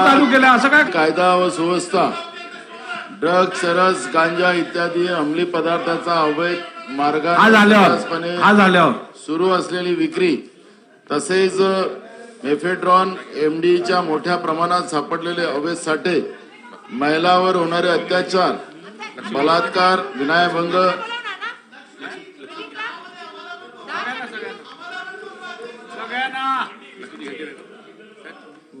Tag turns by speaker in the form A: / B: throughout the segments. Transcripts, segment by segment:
A: चालू केल्या असं काय
B: कायदा व सुव्यवस्था ड्रग चरस गांजा इत्यादी अंमली पदार्थाचा अवैध मार्गाने सुरू असलेली विक्री तसेच मेफेड्रॉन एमडीच्या मोठ्या प्रमाणात सापडलेले अवैध साठे महिलावर होणारे अत्याचार बलात्कार विनयभंग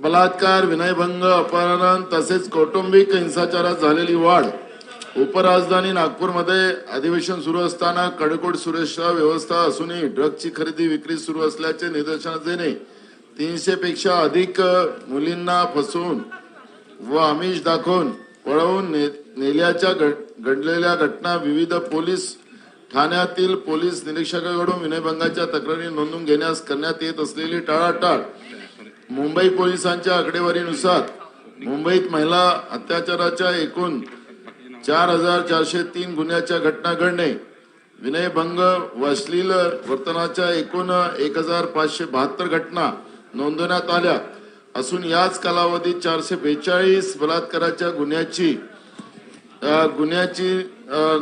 B: बलात्कार विनयभंग अपहरण तसेच कौटुंबिक हिंसाचारात झालेली वाढ. उपराजधानी नागपूरमध्ये अधिवेशन सुरू असताना कडकोट सुरक्षा व्यवस्था असूनही ड्रगची खरेदी विक्री सुरू असल्याचे निदर्शनास येणे तीनशे पेक्षा अधिक मुलींना फसवून व आमिष दाखवून पळवून ने- नेल्याच्या घड- घडलेल्या घटना विविध पोलीस ठाण्यातील पोलीस निरीक्षकाकडून विनयभंगाच्या तक्रारी नोंदवून घेण्यास करण्यात येत असलेली टाळाटाळ मुंबई पोलिसांच्या आकडेवारीनुसार मुंबईत महिला अत्याचाराच्या एकूण चार हजार चारशे तीन गुन्ह्याच्या घटना घडणे विनयभंग व अश्लील वर्तनाच्या एकूण एक हजार पाचशे बहात्तर घटना नोंदवण्यात आल्या. असून याच कालावधीत चारशे बेचाळीस बलात्काराच्या गुन्ह्याची गुन्ह्याची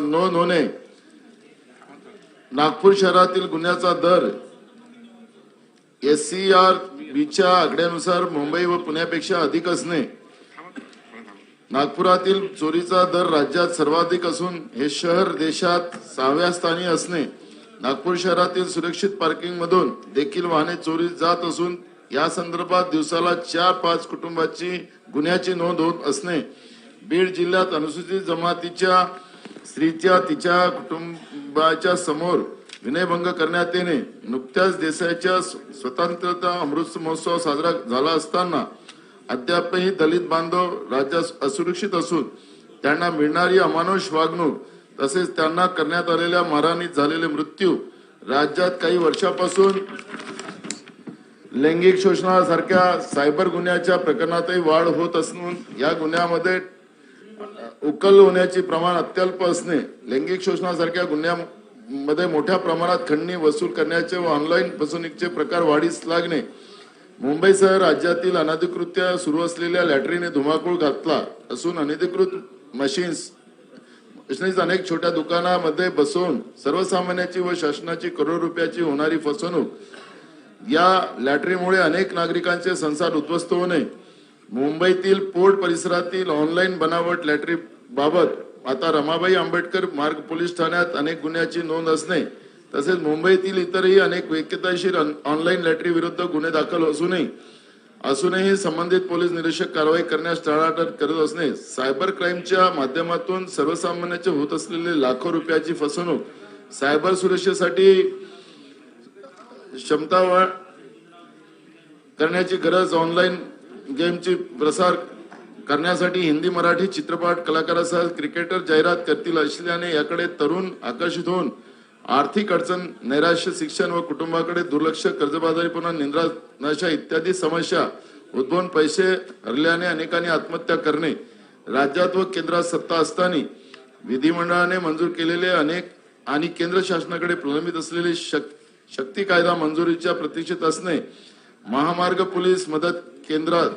B: नोंद होणे. नागपूर शहरातील गुन्ह्याचा दर एस सी आर बीच्या आकड्यानुसार मुंबई व पुण्यापेक्षा अधिक असणे. नागपुरातील चोरीचा दर राज्यात सर्वाधिक असून हे शहर देशात सहाव्या स्थानी असणे. नागपूर शहरातील सुरक्षित पार्किंग मधून देखील वाहने चोरी जात असून या संदर्भात दिवसाला चार पाच कुटुंबाची गुन्ह्याची नोंद होत असणे. बीड जिल्ह्यात अनुसूचित जमातीच्या स्त्रीच्या तिच्या कुटुंबाच्या समोर विनयभंग करण्यात येणे. नुकत्याच देशाच्या स्वतंत्रता अमृत महोत्सव साजरा झाला असताना अद्यापही दलित बांधव राज्यात असुरक्षित असून त्यांना मिळणारी अमानुष वागणूक तसेच त्यांना करण्यात आलेल्या मारहाणीत झालेले मृत्यू राज्यात काही वर्षापासून लैंगिक शोषणासारख्या सायबर गुन्ह्याच्या प्रकरणातही वाढ होत असून या गुन्ह्यामध्ये उकल होण्याचे प्रमाण अत्यल्प असणे लैंगिक शोषणासारख्या गुन्ह्या मध्ये मोठ्या प्रमाणात खंडणी वसूल करण्याचे व ऑनलाईन फसवणुकीचे प्रकार वाढीस लागणे. मुंबईसह राज्यातील अनधिकृत्य सुरू असलेल्या लॅटरीने धुमाकूळ घातला असून अनधिकृत मशीन्स मशीन्स अनेक छोट्या दुकानामध्ये बसवून सर्वसामान्याची व शासनाची करोड रुपयाची होणारी फसवणूक. या लॅटरीमुळे अनेक नागरिकांचे संसार उद्ध्वस्त होणे. मुंबईतील पोर्ट परिसरातील ऑनलाईन बनावट लॅटरी बाबत आता रमाबाई आंबेडकर मार्ग पोलीस ठाण्यात अनेक गुन्ह्याची नोंद असणे तसेच मुंबईतील इतरही अनेक वेकेताशीर ऑनलाईन लॅटरी विरुद्ध गुन्हे दाखल असूनही असूनही संबंधित पोलीस निरीक्षक कारवाई करण्यास टाळाटाळ करत असणे सायबर क्राईमच्या माध्यमातून सर्वसामान्याचे होत असलेले लाखो रुपयाची फसवणूक सायबर सुरक्षेसाठी क्षमता करण्याची गरज ऑनलाईन गेमची प्रसार करण्यासाठी हिंदी मराठी चित्रपट कलाकारासह क्रिकेटर जाहिरात करतील असल्याने याकडे तरुण आकर्षित होऊन आर्थिक अडचण नैराश्य शिक्षण व कुटुंबाकडे दुर्लक्ष कर्जबाजारीपणा निंद्रानाशा इत्यादी समस्या उद्भवून पैसे हरल्याने अनेकांनी आत्महत्या करणे राज्यात व केंद्रात सत्ता असताना विधिमंडळाने मंजूर केलेले अनेक आणि केंद्र शासनाकडे प्रलंबित असलेले शक- शक्ती कायदा मंजुरीच्या प्रतीक्षेत असणे महामार्ग पोलीस मदत केंद्रात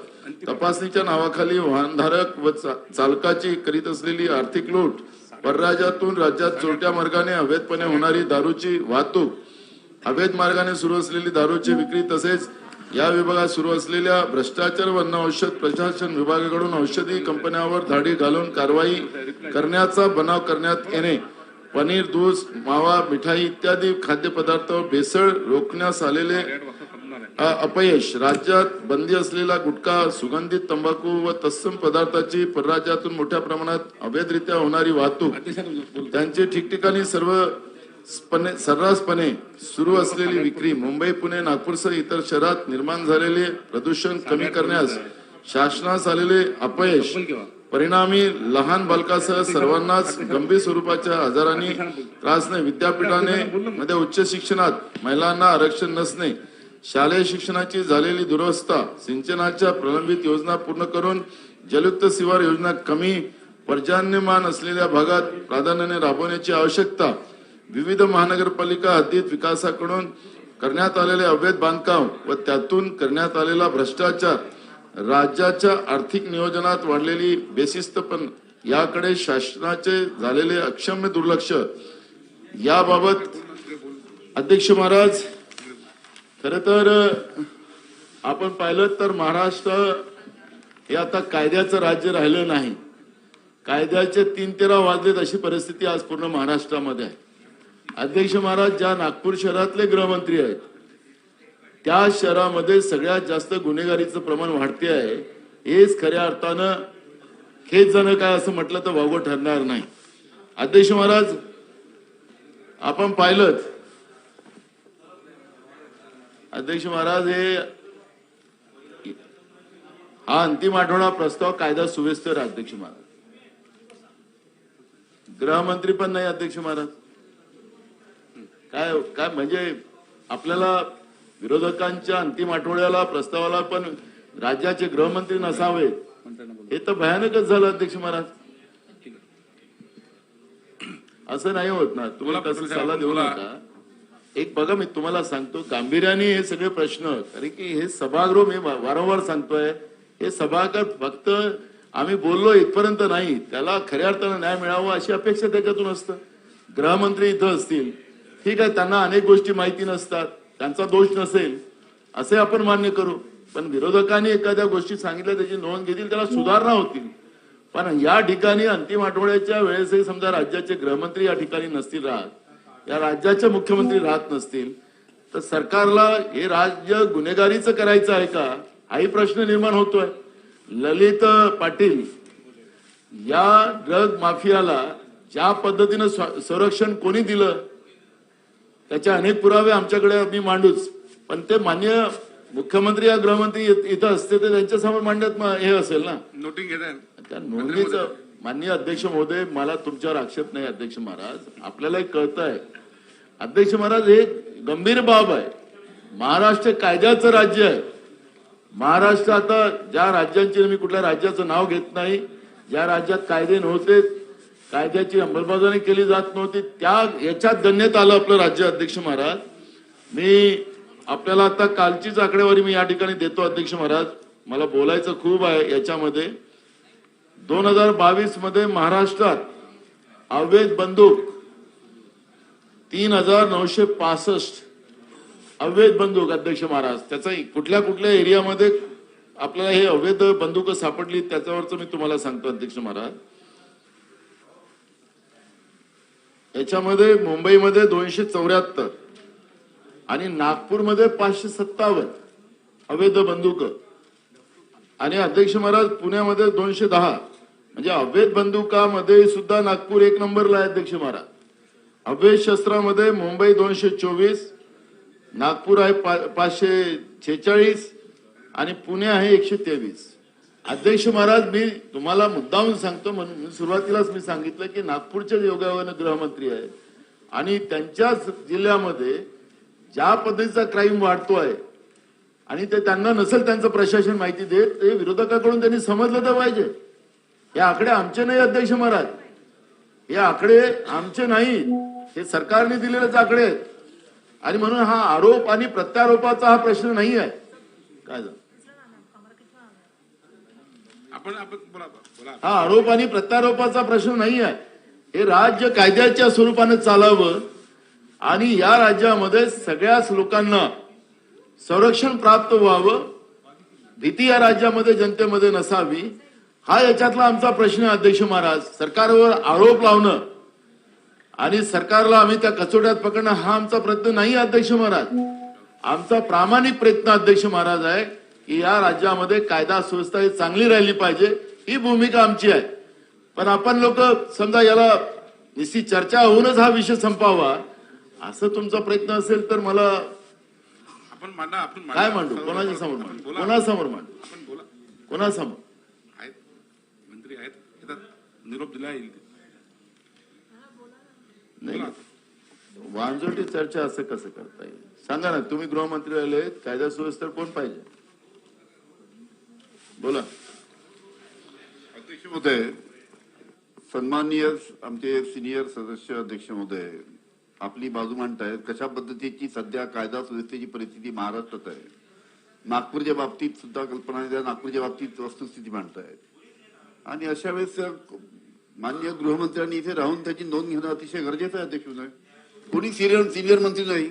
B: तपासणीच्या नावाखाली वाहनधारक व चालकाची करीत असलेली आर्थिक लूट परराज्यातून राज्यात चोरट्या मार्गाने अवैधपणे होणारी दारूची वाहतूक अवैध मार्गाने सुरू असलेली दारूची विक्री तसेच या विभागात सुरू असलेल्या भ्रष्टाचार व अन्न औषध प्रशासन विभागाकडून औषधी कंपन्यांवर धाडी घालून कारवाई करण्याचा बनाव करण्यात येणे पनीर दूध मावा मिठाई इत्यादी खाद्यपदार्थ भेसळ रोखण्यास आलेले अपयश. राज्यात बंदी असलेला गुटखा सुगंधित तंबाखू व तत्सम पदार्थाची परराज्यातून मोठ्या प्रमाणात अवैधरित्या होणारी वाहतूक. त्यांची ठिकठिकाणी सर्व सर्रासपणे सुरू असलेली विक्री मुंबई पुणे नागपूरसह इतर शहरात निर्माण झालेले प्रदूषण कमी करण्यास शासनास आलेले अपयश. परिणामी लहान बालकासह सर्वांनाच गंभीर स्वरूपाच्या आजारांनी त्रासणे विद्यापीठाने मध्ये उच्च शिक्षणात महिलांना आरक्षण नसणे शालेय शिक्षणाची झालेली दुरवस्था सिंचनाच्या प्रलंबित योजना पूर्ण करून जलयुक्त शिवार योजना कमी पर्जन्यमान असलेल्या भागात प्राधान्याने राबवण्याची आवश्यकता विविध महानगरपालिका हद्दीत विकासाकडून करण्यात आलेले अवैध बांधकाम व त्यातून करण्यात आलेला भ्रष्टाचार राज्याच्या आर्थिक नियोजनात वाढलेली बेशिस्त पण याकडे शासनाचे झालेले अक्षम्य दुर्लक्ष. याबाबत अध्यक्ष महाराज खर तर आपण पाहिलं तर महाराष्ट्र हे आता कायद्याचं राज्य राहिलं नाही. कायद्याचे तीन तेरा वाजलेत अशी परिस्थिती आज पूर्ण महाराष्ट्रामध्ये आहे. अध्यक्ष महाराज ज्या नागपूर शहरातले गृहमंत्री आहेत त्या शहरामध्ये सगळ्यात जास्त गुन्हेगारीचं प्रमाण वाढते आहे. हेच खऱ्या अर्थानं खेदजनक काय असं म्हटलं तर वागो ठरणार नाही. अध्यक्ष महाराज आपण पाहिलं अध्यक्ष महाराज हे हा अंतिम आठवडा प्रस्ताव कायदा सुव्यवस्थेवर आहे, अध्यक्ष महाराज. गृहमंत्री पण नाही अध्यक्ष महाराज. काय काय म्हणजे आपल्याला विरोधकांच्या अंतिम आठवड्याला प्रस्तावाला पण राज्याचे गृहमंत्री नसावे हे तर भयानकच झालं अध्यक्ष महाराज. असं नाही होत ना. तुम्ही
A: बोला,
B: तसं
A: पटेल
B: सल्ला देऊ. नका. एक बघा मी तुम्हाला सांगतो गांभीर्याने हे सगळे प्रश्न कारण की हे सभागृह मी वारंवार सांगतोय हे सभागृह फक्त आम्ही बोललो इथपर्यंत नाही त्याला खऱ्या अर्थानं न्याय मिळावा अशी अपेक्षा त्याच्यातून असतं. गृहमंत्री इथं असतील ठीक आहे त्यांना अनेक गोष्टी माहिती नसतात त्यांचा दोष नसेल असे आपण मान्य करू. पण विरोधकांनी एखाद्या गोष्टी सांगितल्या त्याची नोंद घेतील त्याला सुधारणा होतील. पण या ठिकाणी अंतिम आठवड्याच्या वेळेसही समजा राज्याचे गृहमंत्री या ठिकाणी नसतील राहत या राज्याचे मुख्यमंत्री राहत नसतील तर सरकारला हे राज्य गुन्हेगारीचं करायचं आहे का? हाही प्रश्न निर्माण होतोय. ललित पाटील या ड्रग माफियाला ज्या पद्धतीनं संरक्षण कोणी दिलं त्याचे अनेक पुरावे आमच्याकडे आम्ही मांडूच. पण ते मान्य मुख्यमंत्री या गृहमंत्री इथ- असते तर त्यांच्यासमोर मांडण्यात म- हे असेल ना?
A: नोटिंग घेत
B: नोंदणीचं माननीय अध्यक्ष महोदय मला तुमच्यावर आक्षेप नाही अध्यक्ष महाराज. आपल्याला कळत आहे अध्यक्ष महाराज हे गंभीर बाब आहे. महाराष्ट्र कायद्याचं राज्य आहे. महाराष्ट्र आता ज्या राज्यांची मी कुठल्या राज्याचं नाव घेत नाही ज्या राज्यात कायदे नव्हते कायद्याची अंमलबजावणी केली जात नव्हती त्या याच्यात गण्यत आलं आपलं राज्य अध्यक्ष महाराज. मी आपल्याला आता कालचीच आकडेवारी मी या ठिकाणी देतो अध्यक्ष महाराज. मला बोलायचं खूप आहे याच्यामध्ये. दोन हजार बावीसमध्ये महाराष्ट्रात अवैध बंदूक तीन हजार नऊशे पासष्ट अवैध बंदूक अध्यक्ष महाराज. त्याचा कुठल्या कुठल्या एरियामध्ये आपल्याला हे अवैध बंदूक सापडली त्याच्यावरच मी तुम्हाला सांगतो अध्यक्ष महाराज. याच्यामध्ये मुंबईमध्ये दोनशे चौऱ्याहत्तर आणि नागपूरमध्ये पाचशे सत्तावन्न अवैध बंदूक. आणि अध्यक्ष महाराज पुण्यामध्ये दोनशे दहा. म्हणजे अवैध बंदुकामध्ये सुद्धा नागपूर एक नंबरला आहे अध्यक्ष महाराज. अवैध शस्त्रामध्ये मुंबई दोनशे चोवीस नागपूर आहे पा- पाचशे छेचाळीस आणि पुणे आहे एकशे तेवीस. अध्यक्ष महाराज मी तुम्हाला मुद्दाहून सांगतो म्हणून सुरुवातीलाच मी सांगितलं की नागपूरच्या योगायोगानं गृहमंत्री आहे. आणि त्यांच्याच जिल्ह्यामध्ये ज्या पद्धतीचा क्राईम वाढतो आहे आणि ते त्यांना नसेल त्यांचं प्रशासन माहिती देत ते विरोधकाकडून त्यांनी समजलं तर पाहिजे. हे आकडे आमचे नाही अध्यक्ष महाराज. हे आकडे आमचे नाही हे सरकारने दिलेलेच आकडे आहेत. आणि म्हणून हा आरोप आणि प्रत्यारोपाचा हा प्रश्न नाही आहे. काय हा आरोप आणि प्रत्यारोपाचा प्रश्न नाही आहे. हे राज्य कायद्याच्या स्वरूपाने चालावं आणि या राज्यामध्ये सगळ्याच लोकांना संरक्षण प्राप्त व्हावं भीती या राज्यामध्ये जनतेमध्ये नसावी हा याच्यातला आमचा प्रश्न अध्यक्ष महाराज. सरकारवर आरोप लावणं आणि सरकारला आम्ही त्या कचोट्यात पकडणं हा आमचा प्रयत्न नाही अध्यक्ष महाराज. आमचा प्रामाणिक प्रयत्न अध्यक्ष महाराज आहे की या राज्यामध्ये कायदा सुव्यवस्था ही चांगली राहिली पाहिजे ही भूमिका आमची आहे. पण आपण लोक समजा याला निश्चित चर्चा होऊनच हा विषय संपावा असं तुमचा प्रयत्न असेल तर मला
A: आपण.
B: काय मांडू? कोणाच्या समोर. मांडू? कोणासमोर मांडू? कोणासमोर
A: आहेत मंत्री आहेत येतात निरोप दिला येईल
B: नाही वांजोटी चर्चा असं कसं करता येईल? सांगा ना तुम्ही गृहमंत्री राहिले कायदा सुव्यवस्थेवर कोण पाहिजे? बोला.
C: अध्यक्ष महोदय सन्माननीय आमचे सिनियर सदस्य अध्यक्ष महोदय आपली बाजू मांडतायत कशा पद्धतीची सध्या कायदा सुव्यवस्थेची परिस्थिती महाराष्ट्रात आहे? नागपूरच्या बाबतीत सुद्धा कल्पना नागपूरच्या बाबतीत वस्तुस्थिती मांडतायत. आणि अशा वेळेस मान्य माननीय गृहमंत्र्यांनी इथे राहून त्याची नोंद घेणं अतिशय गरजेचं आहे अध्यक्ष महोदय कोणी सिनियर सिनियर मंत्री नाही.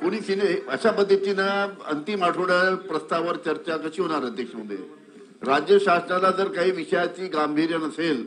C: कोणी सिनियर अशा पद्धतीनं अंतिम आठवड्या प्रस्तावावर चर्चा कशी होणार अध्यक्ष महोदय राज्य शासनाला जर काही विषयाची गांभीर्य नसेल